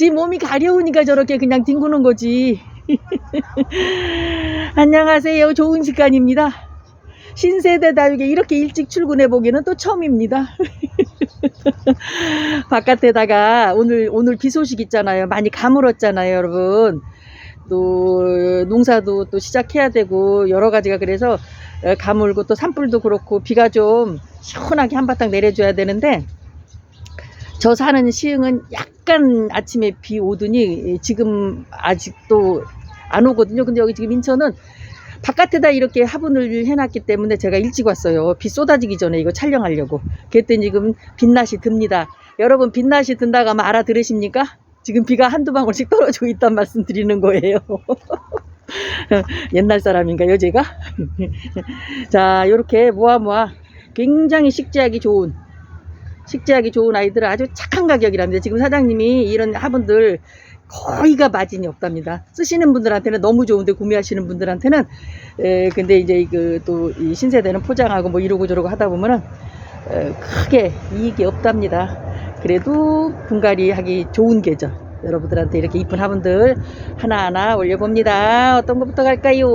지 몸이 가려우니까 저렇게 그냥 뒹구는 거지. 안녕하세요. 좋은 시간입니다. 신세대 다육에 이렇게 일찍 출근해 보기는 또 처음입니다. 바깥에다가 오늘 오늘 비 소식 있잖아요. 많이 가물었잖아요, 여러분. 또 농사도 또 시작해야 되고 여러 가지가 그래서 어, 가물고 또 산불도 그렇고 비가 좀 시원하게 한바탕 내려줘야 되는데 저 사는 시흥은 약 간 아침에 비 오더니 지금 아직도 안 오거든요. 근데 여기 지금 인천은 바깥에다 이렇게 화분을 해놨기 때문에 제가 일찍 왔어요. 비 쏟아지기 전에 이거 촬영하려고. 그랬더니 지금 빛낯이 듭니다. 여러분 빛낯이 든다고 하면 알아들으십니까? 지금 비가 한두 방울씩 떨어지고 있단 말씀 드리는 거예요. 옛날 사람인가요, 제가? 자, 요렇게 모아 모아 굉장히 식재하기 좋은 식재하기 좋은 아이들은 아주 착한 가격이랍니다. 지금 사장님이 이런 화분들 거의가 마진이 없답니다. 쓰시는 분들한테는 너무 좋은데 구매하시는 분들한테는 에, 근데 이제 그또이 신세대는 포장하고 뭐 이러고 저러고 하다 보면은 에, 크게 이익이 없답니다. 그래도 분갈이 하기 좋은 계절. 여러분들한테 이렇게 이쁜 화분들 하나하나 올려봅니다. 어떤 것부터 갈까요?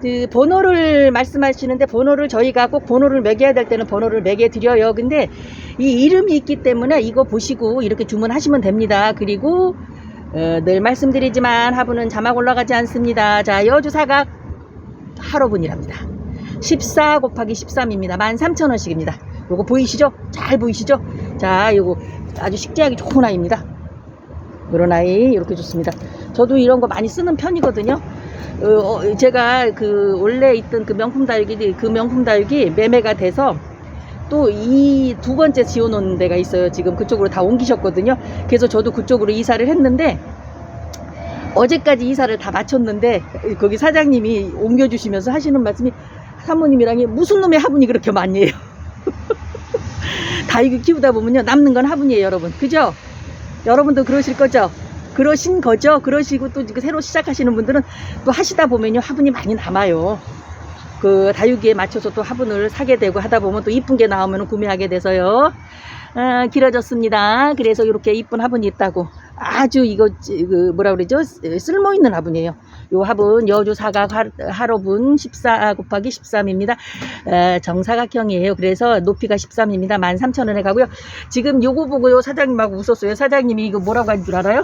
그 번호를 말씀하시는데 번호를 저희가 꼭 번호를 매겨야 될 때는 번호를 매겨 드려요. 근데 이 이름이 있기 때문에 이거 보시고 이렇게 주문하시면 됩니다. 그리고 어, 늘 말씀드리지만 화분은 자막 올라가지 않습니다. 자 여주 사각 하로분이랍니다. 14 곱하기 13입니다. 13,000원씩입니다. 요거 보이시죠? 잘 보이시죠? 자 요거 아주 식재하기 좋은 아이입니다. 이런 아이 이렇게 좋습니다. 저도 이런 거 많이 쓰는 편이거든요. 어, 어, 제가 그 원래 있던 그 명품 다육이 그 명품 다육이 매매가 돼서 또 이 두 번째 지어놓은 데가 있어요. 지금 그쪽으로 다 옮기셨거든요. 그래서 저도 그쪽으로 이사를 했는데 어제까지 이사를 다 마쳤는데 거기 사장님이 옮겨주시면서 하시는 말씀이 사모님이랑이 무슨 놈의 화분이 그렇게 많니 해요. 다육이 키우다 보면요 남는 건 화분이에요 여러분 그죠? 여러분도 그러실 거죠? 그러신 거죠? 그러시고 또 새로 시작하시는 분들은 또 하시다 보면요 화분이 많이 남아요. 그 다육이에 맞춰서 또 화분을 사게 되고 하다 보면 또 이쁜 게 나오면 구매하게 돼서요. 아, 길어졌습니다. 그래서 이렇게 이쁜 화분이 있다고. 아주 이거 찌- 그 뭐라 그러죠? 쓸모 있는 화분이에요. 요 화분 여주 사각 하- 하로분 14 곱하기 13입니다. 정사각형이에요. 그래서 높이가 13입니다. 13,000원에 가고요. 지금 요거 보고 요 사장님하고 웃었어요. 사장님이 이거 뭐라고 한 줄 알아요?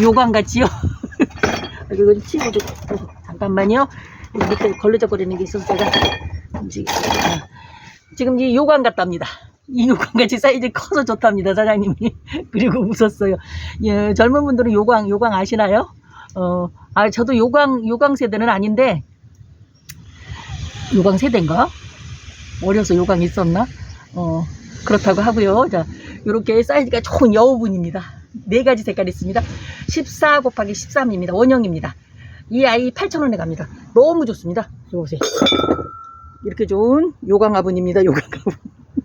요강 같지요? 이거 좀 치고 좀 어, 잠깐만요. 밑에 걸러져버리는 게 있어서 제가 움직이 아, 지금 이 요강 같답니다. 이 요강 같이 사이즈 커서 좋답니다, 사장님이. 그리고 웃었어요. 예, 젊은 분들은 요강, 요강 아시나요? 어, 아, 저도 요강, 요강 세대는 아닌데, 요강 세대인가? 어려서 요강 있었나? 어, 그렇다고 하고요. 자, 요렇게 사이즈가 좋은 여우분입니다. 네 가지 색깔이 있습니다. 14 곱하기 13입니다. 원형입니다. 이 아이 8,000원에 갑니다. 너무 좋습니다. 보세요. 이렇게 좋은 요강화분입니다. 요강화분.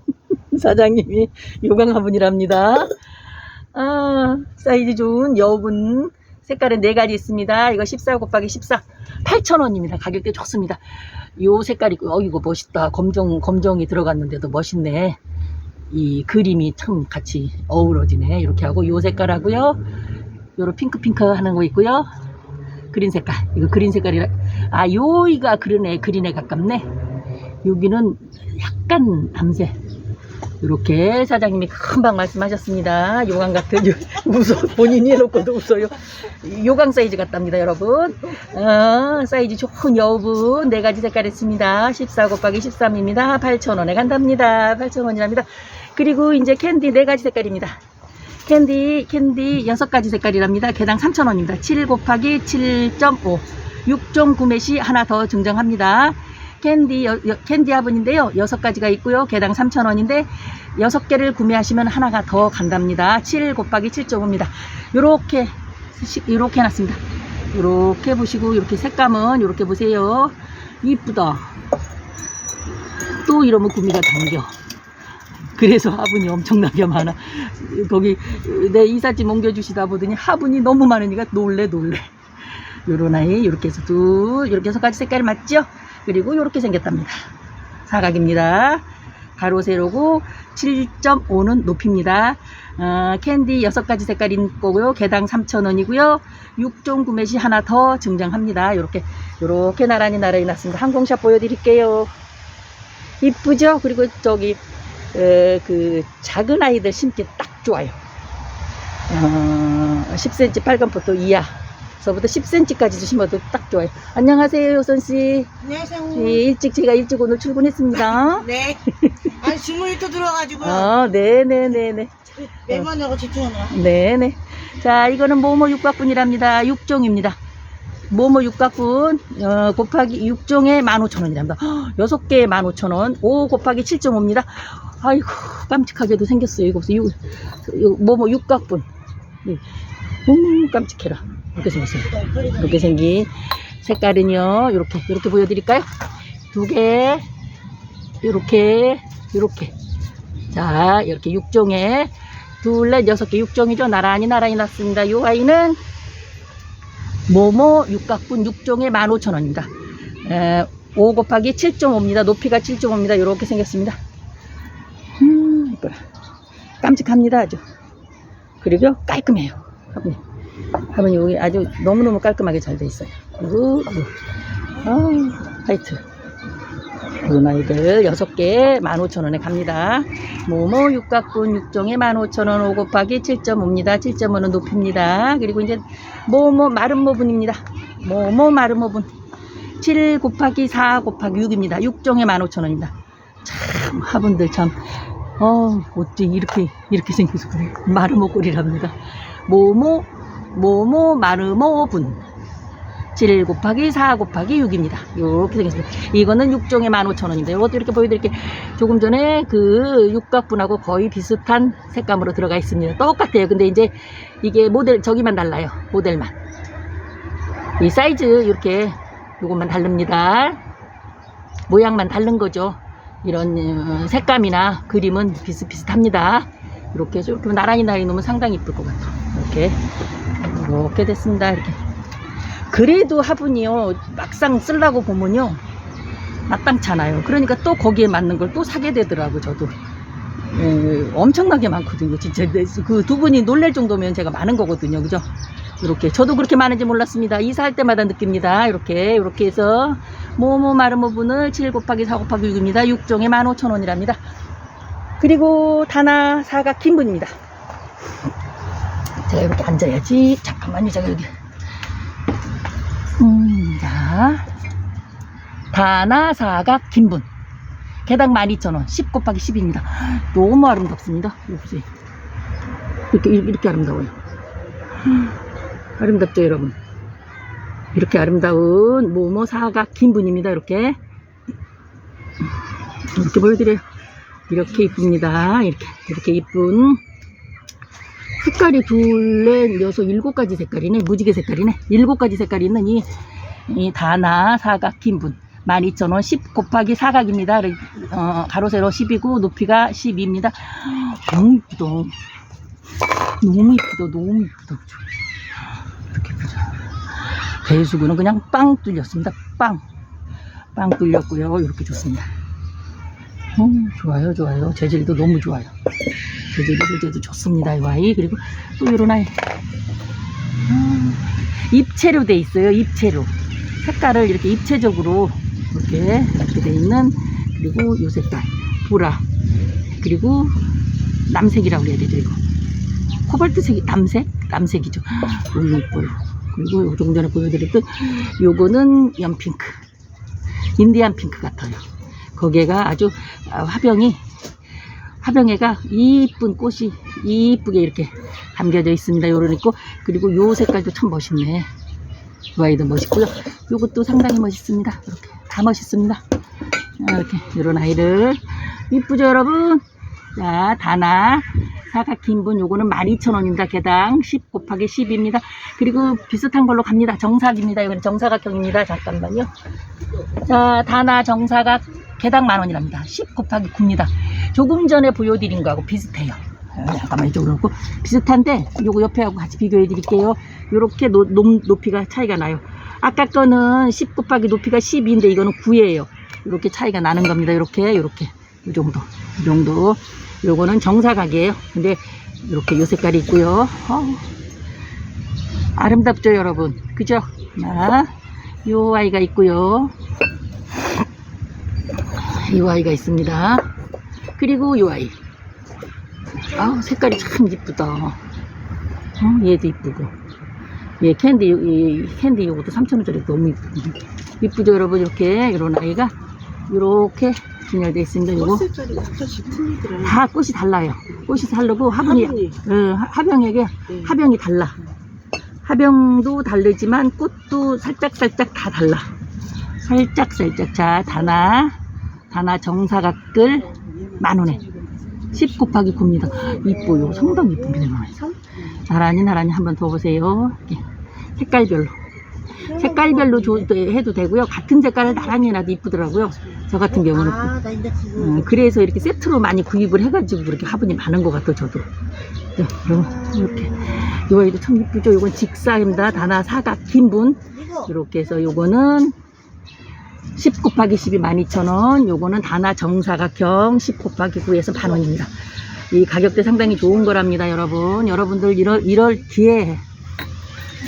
사장님이 요강화분이랍니다. 아, 사이즈 좋은 여분 색깔은 네 가지 있습니다. 이거 14 곱하기 14. 8,000원입니다. 가격대 좋습니다. 요 색깔이, 어, 이거 멋있다. 검정, 검정이 들어갔는데도 멋있네. 이 그림이 참 같이 어우러지네. 이렇게 하고, 요 색깔하고요. 요런 핑크핑크 하는 거 있고요. 그린 색깔. 이거 그린 색깔이라. 아, 요이가 그러네. 그린에 가깝네. 여기는 약간 밤새. 이렇게 사장님이 금방 말씀하셨습니다. 요강 같은, 요- 웃어. 본인이 해놓고도 웃어요. 요강 사이즈 같답니다, 여러분. 어, 사이즈 좋은 여분. 네 가지 색깔 있습니다. 14 곱하기 13입니다. 8,000원에 간답니다. 8,000원이랍니다. 그리고 이제 캔디 네 가지 색깔입니다. 캔디, 캔디 여섯 가지 색깔이랍니다. 개당 3,000원입니다. 7 곱하기 7.5. 6종 구매 시 하나 더 증정합니다. 캔디, 여- 여- 캔디 화분인데요. 여섯 가지가 있고요. 개당 3,000원인데 여섯 개를 구매하시면 하나가 더 간답니다. 7 곱하기 7.5입니다. 요렇게, 시- 요렇게 해놨습니다. 요렇게 보시고, 이렇게 색감은 요렇게 보세요. 이쁘다. 또 이러면 구미가 당겨. 그래서 화분이 엄청나게 많아. 거기 내 이삿짐 옮겨주시다 보더니 화분이 너무 많으니까 놀래 놀래. 요런 아이 이렇게 해서 둘 이렇게 해서 가지 색깔이 맞죠? 그리고 이렇게 생겼답니다. 사각입니다. 가로 세로고 7.5는 높입니다. 어, 캔디 6가지 색깔인 거고요. 개당 3,000원이고요. 6종 구매 시 하나 더 증정합니다. 이렇게 이렇게 나란히 나란히 놨습니다. 항공샷 보여드릴게요. 이쁘죠? 그리고 저기 에, 그 작은 아이들 심기 딱 좋아요. 어, 10cm 빨간 포토 이하. 서부터 10cm까지도 심어도 딱 좋아요. 안녕하세요, 요선 씨. 안녕하세요. 예, 일찍 제가 일찍 오늘 출근했습니다. 네. 아니 주문이 또 들어가지고요. 아, 네 네 네네. 몇만하고 집중하느라. 네 네. 자, 이거는 모모 육각분이랍니다. 6종입니다. 모모 육각분, 어, 곱하기 6종에 15,000원이랍니다. 6개에 15,000원. 5 곱하기 7.5입니다. 아이고, 깜찍하게도 생겼어요. 이거 보세요. 이거 모모 육각분. 예. 음, 깜찍해라. 이렇게 생겼어요. 이렇게 생긴 색깔은요, 이렇게, 이렇게 보여드릴까요? 두 개, 이렇게, 이렇게. 자, 이렇게 6종에 둘, 넷, 여섯 개, 6종이죠. 나란히 나란히 났습니다. 이 아이는 모모 육각분 6종에 15,000원입니다. 에, 5 곱하기 7.5입니다. 높이가 7.5입니다. 이렇게 생겼습니다. 음. 깜찍합니다. 아주. 그리고 깔끔해요. 화분이. 화분이 여기 아주 너무너무 깔끔하게 잘 돼 있어요. 그리고, 아, 화이트. 이 아이들 6개 15,000원에 갑니다. 모모 육각분 6종에 15,000원 5 곱하기 7.5입니다. 7.5는 높입니다. 그리고 이제 모모 마른 모분입니다. 모모 마른 모분 7 곱하기 4 곱하기 6입니다. 6종에 15,000원입니다. 참 화분들 참 어, 어째 이렇게 이렇게 생겨서 그래. 마르모 꼴이랍니다. 모모 모모 마르모분 7 곱하기 4 곱하기 6입니다. 이렇게 생겼습니다. 이거는 6종에 15,000원인데 이것도 이렇게 보여드릴게요. 조금 전에 그 육각분하고 거의 비슷한 색감으로 들어가 있습니다. 똑같아요. 근데 이제 이게 모델 저기만 달라요. 모델만. 이 사이즈 이렇게 요것만 다릅니다. 모양만 다른 거죠. 이런 어, 색감이나 그림은 비슷비슷합니다. 이렇게 이렇게 나란히 나란히 놓으면 상당히 이쁠 것 같아요. 이렇게 이렇게 됐습니다. 이렇게. 그래도 화분이요 막상 쓰려고 보면요 마땅찮아요. 그러니까 또 거기에 맞는 걸 또 사게 되더라고 저도. 예, 엄청나게 많거든요. 진짜 그 두 분이 놀랄 정도면 제가 많은 거거든요. 그죠? 이렇게. 저도 그렇게 많은지 몰랐습니다. 이사할 때마다 느낍니다. 이렇게 이렇게 해서 모모 마르모분을 7 곱하기 4 곱하기 6입니다. 6종에 15,000원이랍니다. 그리고 다나 사각 긴 분입니다 제가 이렇게 앉아야지 잠깐만요 제가 여기 음, 자. 다나 사각 긴분. 개당 12,000원. 10 곱하기 10입니다. 너무 아름답습니다. 보세요. 이렇게, 이렇게 아름다워요. 아름답죠, 여러분? 이렇게 아름다운 모모 사각 긴분입니다. 이렇게. 이렇게 보여드려요. 이렇게 이쁩니다. 이렇게, 이렇게 이쁜. 색깔이 둘, 넷, 여섯, 일곱 가지 색깔이네. 무지개 색깔이네. 일곱 가지 색깔이 있는 이, 이 다나 사각 긴분. 12,000원 10 곱하기 사각입니다. 어, 가로 세로 10이고 높이가 12입니다. 너무 이쁘다. 너무 이쁘다. 너무 이쁘다. 이렇게 보자. 배수구는 그냥 빵 뚫렸습니다. 빵. 빵 뚫렸고요. 이렇게 좋습니다. 음, 좋아요, 좋아요. 재질도 너무 좋아요. 재질도 재질도 좋습니다. 이 아이. 그리고 또 이런 아이. 음, 입체로 돼 있어요. 입체로. 색깔을 이렇게 입체적으로 이렇게 이렇게 돼 있는 그리고 요 색깔 보라 그리고 남색이라고 그래야 되죠 이거 코발트색이 남색 남색이죠 너무 예뻐요 그리고 조금 전에 보여드렸던 요거는 연핑크 인디안 핑크 같아요 거기가 아주 아, 화병이 화병에가 이쁜 꽃이 이쁘게 이렇게 담겨져 있습니다. 요런 있고 그리고 요 색깔도 참 멋있네. 이 아이도 멋있고요. 요것도 상당히 멋있습니다. 이렇게 다 멋있습니다. 자, 이렇게 요런 아이를 이쁘죠 여러분? 자 다나 사각 긴분 요거는 12,000원입니다. 개당 10 곱하기 10입니다. 그리고 비슷한 걸로 갑니다. 정사각입니다. 이건 정사각형입니다. 잠깐만요. 자 다나 정사각 개당 만 원이랍니다. 10 곱하기 9입니다. 조금 전에 보여드린 거하고 비슷해요. 아, 잠깐만 이쪽으로 놓고 비슷한데 요거 옆에하고 같이 비교해 드릴게요. 요렇게 노, 높, 높이가 차이가 나요. 아까 거는 10 곱하기 높이가 10인데 이거는 9예요. 이렇게 차이가 나는 겁니다. 이렇게 이렇게 이 정도, 이 정도. 요거는 정사각이에요. 근데 이렇게 요 색깔이 있고요. 어, 아름답죠, 여러분? 그죠? 자, 요 아이가 있고요. 이 아이가 있습니다. 그리고 요 아이. 아, 색깔이 참 이쁘다. 어, 얘도 이쁘고. 얘 캔디, 이 캔디 요것도 3,000원짜리 너무 이쁘고. 이쁘죠, 여러분? 이렇게, 이런 아이가. 이렇게 진열되어 있습니다. 요거. 틀리더라. 다 꽃이 달라요. 꽃이 다르고 화분이. 어, 하- 하병에게 네. 하병이 달라. 하병도 다르지만 꽃도 살짝살짝 다 달라. 살짝살짝. 자, 다나, 다나 정사각들 만 원에 10 곱하기 9입니다. 이뻐요. 상당히 이쁩니다. 나란히 나란히 한번 더 보세요. 색깔별로. 색깔별로 줘- 해도 되고요. 같은 색깔을 나란히 해놔도 이쁘더라고요. 저 같은 경우는. 아. 음, 그래서 이렇게 세트로 많이 구입을 해가지고 그렇게 화분이 많은 것 같아 저도. 네, 그럼 이렇게 요 아이도 참 이쁘죠. 요건 직사입니다. 다나 사각 긴 분. 이거. 이렇게 해서 요거는 10 곱하기 12 12,000원. 요거는 다나 정사각형 10 곱하기 9에서 만 원입니다. 이 가격대 상당히 좋은 거랍니다, 여러분. 여러분들 이럴 이럴 기회에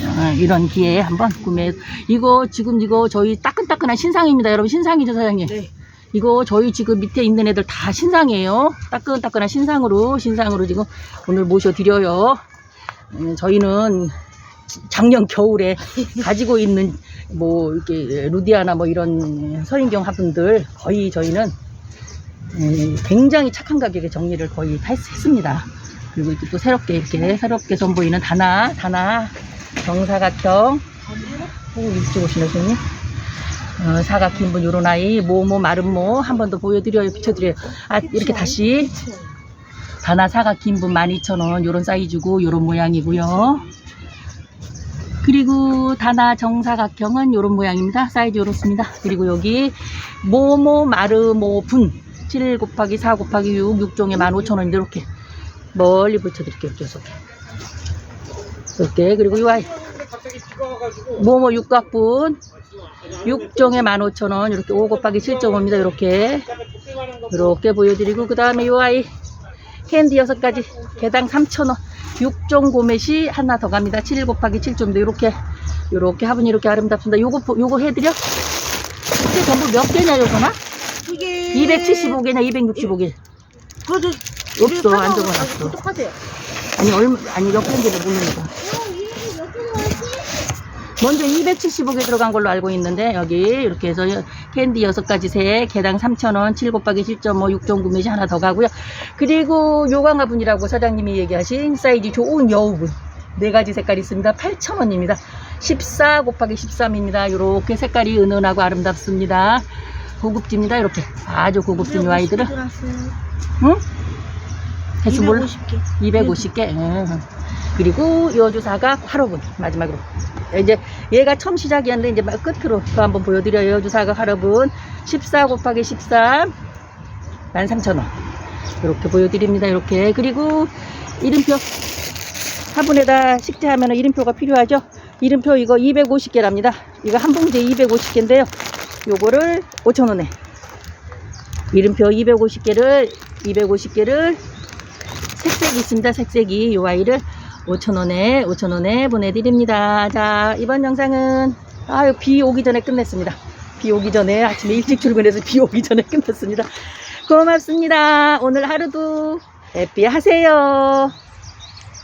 어, 이런 기회에 한번 구매. 이거 지금 이거 저희 따끈따끈한 신상입니다, 여러분. 신상이죠, 사장님. 네. 이거 저희 지금 밑에 있는 애들 다 신상이에요. 따끈따끈한 신상으로 신상으로 지금 오늘 모셔드려요. 음, 저희는 작년 겨울에 가지고 있는 뭐 이렇게 루디아나 뭐 이런 서인경 화분들 거의 저희는 음, 굉장히 착한 가격에 정리를 거의 했습니다. 그리고 이렇게 또 새롭게 이렇게 새롭게 선보이는 다나 다나 정사각형 오 일찍 오시네 손님. 어, 사각 긴분 요런 아이 모모 마름모 한 번 더 보여드려요 비춰드려요 아 이렇게 다시 다나 사각 긴분 12,000원 요런 사이즈고 요런 모양이고요 그리고 다나 정사각형은 요런 모양입니다. 사이즈 요렇습니다. 그리고 여기 모모 마르모 분7 곱하기 4 곱하기 6 6종에 15,000원 이렇게 멀리 붙여드릴게요 계속 이렇게. 그리고 요 아이 모모 육각분. 6종에 15,000원. 이렇게 5 곱하기 7.5입니다. 이렇게. 이렇게 보여드리고 그 다음에 요 아이 캔디 6가지. 개당 3,000원 6종 고met이 하나 더 갑니다 7 곱하기 7.5 이렇게 이렇게 화분이 이렇게 아름답습니다 요거 보- 요거 해드려 이게 전부 몇 개냐 요거나 그게. 275개냐 265개 그것도. 없어, 안 적어놨어. 똑같아요. 아니 얼마 아니 몇 개인지를 모르니까 먼저 275개 들어간 걸로 알고 있는데 여기 이렇게 해서 캔디 6가지 세 개당 3,000원 7 곱하기 7.5 6종 구매시 하나 더 가고요. 그리고 요강화분이라고 사장님이 얘기하신 사이즈 좋은 여우분. 네 가지 색깔이 있습니다. 8,000원입니다. 14 곱하기 13입니다. 이렇게 색깔이 은은하고 아름답습니다. 고급집니다. 이렇게. 아주 고급진 요 아이들은. 응? 대충 몰라 250개. 250개. 음. 그리고 여주사각 8호분 마지막으로. 이제 얘가 처음 시작이었는데 이제 막 끝으로 또 한번 보여드려요. 여주사각 8호분 14 곱하기 13 13,000원. 이렇게 보여드립니다. 이렇게 그리고 이름표 화분에다 식재하면 이름표가 필요하죠. 이름표 이거 250개랍니다. 이거 한 봉지에 250개인데요. 요거를 5,000원에 이름표 250개를 250개를 색색이 있습니다. 색색이 요 아이를 5,000원에 5,000원에 보내드립니다. 자 이번 영상은 아유 비 오기 전에 끝냈습니다. 비 오기 전에 아침에 일찍 출근해서 비 오기 전에 끝냈습니다. 고맙습니다. 오늘 하루도 해피 하세요.